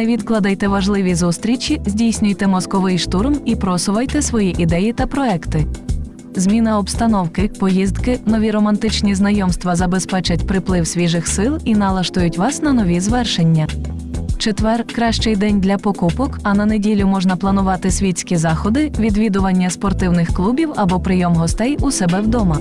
Не відкладайте важливі зустрічі, здійснюйте мозковий штурм і просувайте свої ідеї та проекти. Зміна обстановки, поїздки, нові романтичні знайомства забезпечать приплив свіжих сил і налаштують вас на нові звершення. Четвер кращий день для покупок, а на неділю можна планувати світські заходи, відвідування спортивних клубів або прийом гостей у себе вдома.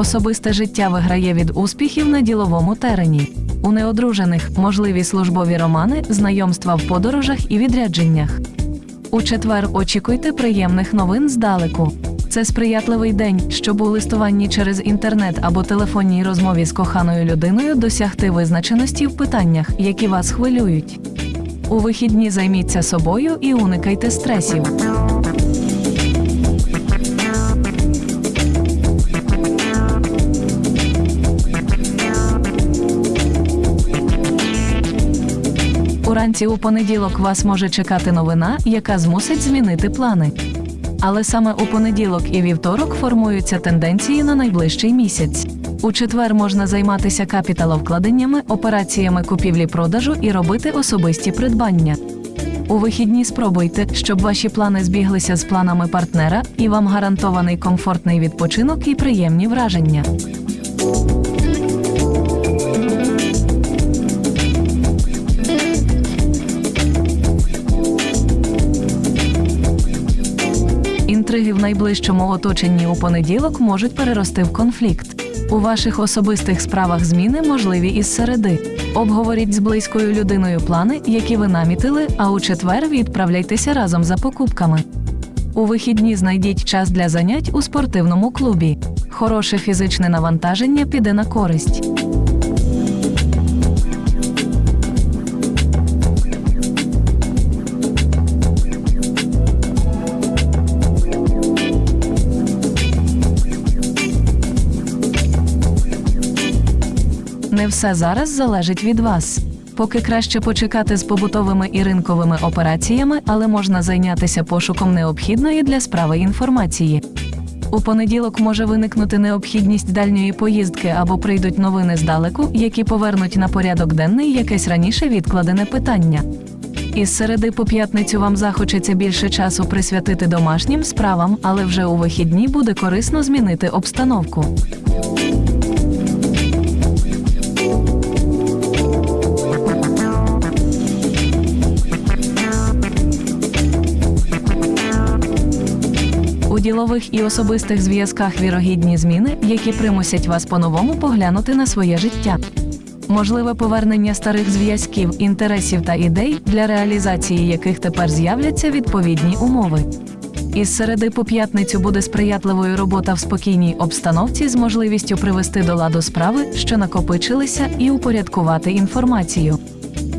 Особисте життя виграє від успіхів на діловому терені. У неодружених можливі службові романи, знайомства в подорожах і відрядженнях. У четвер очікуйте приємних новин здалеку. Це сприятливий день, щоб у листуванні через інтернет або телефонній розмові з коханою людиною досягти визначеності в питаннях, які вас хвилюють. У вихідні займіться собою і уникайте стресів. Уранці у понеділок вас може чекати новина, яка змусить змінити плани. Але саме у понеділок і вівторок формуються тенденції на найближчий місяць. У четвер можна займатися капіталовкладеннями, операціями купівлі-продажу і робити особисті придбання. У вихідні спробуйте, щоб ваші плани збіглися з планами партнера, і вам гарантований комфортний відпочинок і приємні враження. Інтриги в найближчому оточенні у понеділок можуть перерости в конфлікт. У ваших особистих справах зміни можливі із середи. Обговоріть з близькою людиною плани, які ви намітили, а у четвер відправляйтеся разом за покупками. У вихідні знайдіть час для занять у спортивному клубі. Хороше фізичне навантаження піде на користь. Все зараз залежить від вас. Поки краще почекати з побутовими і ринковими операціями, але можна зайнятися пошуком необхідної для справи інформації. У понеділок може виникнути необхідність дальньої поїздки або прийдуть новини здалеку, які повернуть на порядок денний якесь раніше відкладене питання. Із середи по п'ятницю вам захочеться більше часу присвятити домашнім справам, але вже у вихідні буде корисно змінити обстановку. Ділових і особистих зв'язках вірогідні зміни, які примусять вас по-новому поглянути на своє життя. Можливе повернення старих зв'язків, інтересів та ідей, для реалізації яких тепер з'являться відповідні умови. Із середи по п'ятницю буде сприятливою робота в спокійній обстановці з можливістю привести до ладу справи, що накопичилися, і упорядкувати інформацію.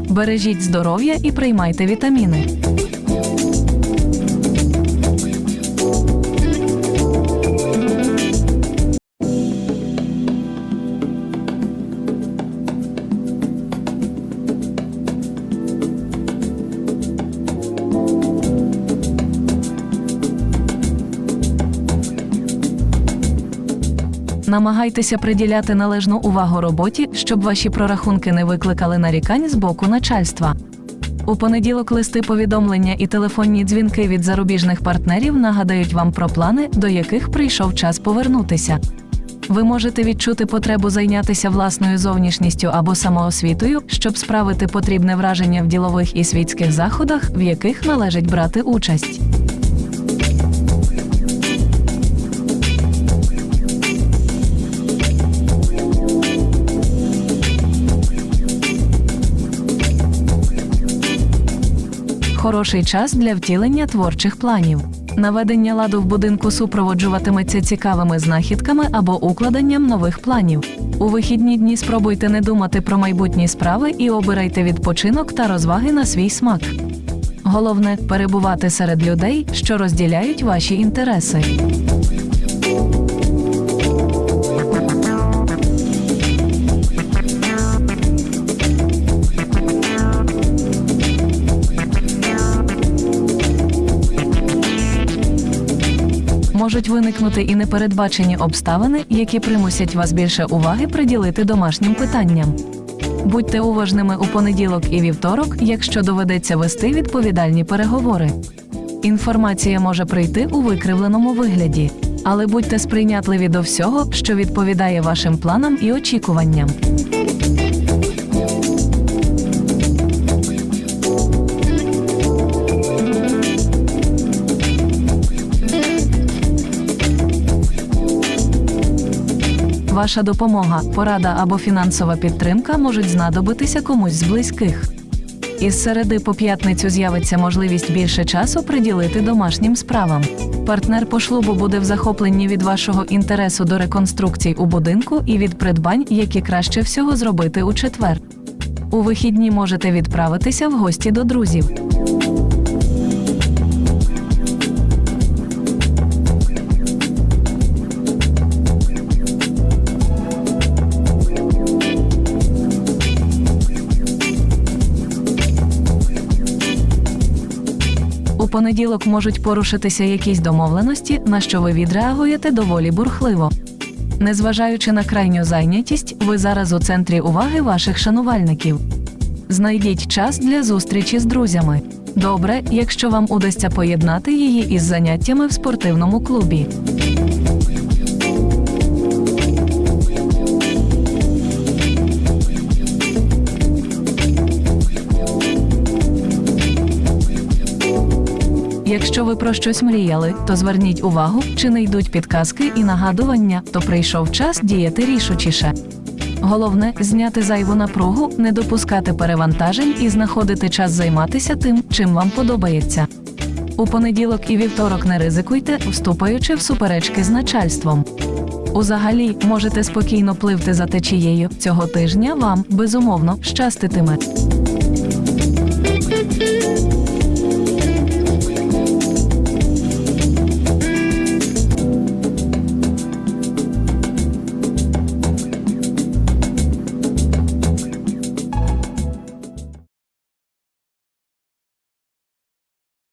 Бережіть здоров'я і приймайте вітаміни. Намагайтеся приділяти належну увагу роботі, щоб ваші прорахунки не викликали нарікань з боку начальства. У понеділок листи повідомлення і телефонні дзвінки від зарубіжних партнерів нагадають вам про плани, до яких прийшов час повернутися. Ви можете відчути потребу зайнятися власною зовнішністю або самоосвітою, щоб справити потрібне враження в ділових і світських заходах, в яких належить брати участь. Хороший час для втілення творчих планів. Наведення ладу в будинку супроводжуватиметься цікавими знахідками або укладенням нових планів. У вихідні дні спробуйте не думати про майбутні справи і обирайте відпочинок та розваги на свій смак. Головне перебувати серед людей, що розділяють ваші інтереси. Виникнути і непередбачені обставини, які примусять вас більше уваги приділити домашнім питанням. Будьте уважними у понеділок і вівторок, якщо доведеться вести відповідальні переговори. Інформація може прийти у викривленому вигляді, але будьте сприйнятливі до всього, що відповідає вашим планам і очікуванням. Ваша допомога, порада або фінансова підтримка можуть знадобитися комусь з близьких. Із середи по п'ятницю з'явиться можливість більше часу приділити домашнім справам. Партнер по шлубу буде в захопленні від вашого інтересу до реконструкцій у будинку і від придбань, які краще всього зробити у четвер. У вихідні можете відправитися в гості до друзів. Понеділок можуть порушитися якісь домовленості, на що ви відреагуєте доволі бурхливо. Незважаючи на крайню зайнятість, ви зараз у центрі уваги ваших шанувальників. Знайдіть час для зустрічі з друзями. Добре, якщо вам удасться поєднати її із заняттями в спортивному клубі. Якщо ви про щось мріяли, то зверніть увагу, чи не йдуть підказки і нагадування, то прийшов час діяти рішучіше. Головне зняти зайву напругу, не допускати перевантажень і знаходити час займатися тим, чим вам подобається. У понеділок і вівторок не ризикуйте, вступаючи в суперечки з начальством. Узагалі можете спокійно пливти за течією. Цього тижня вам безумовно щаститиме.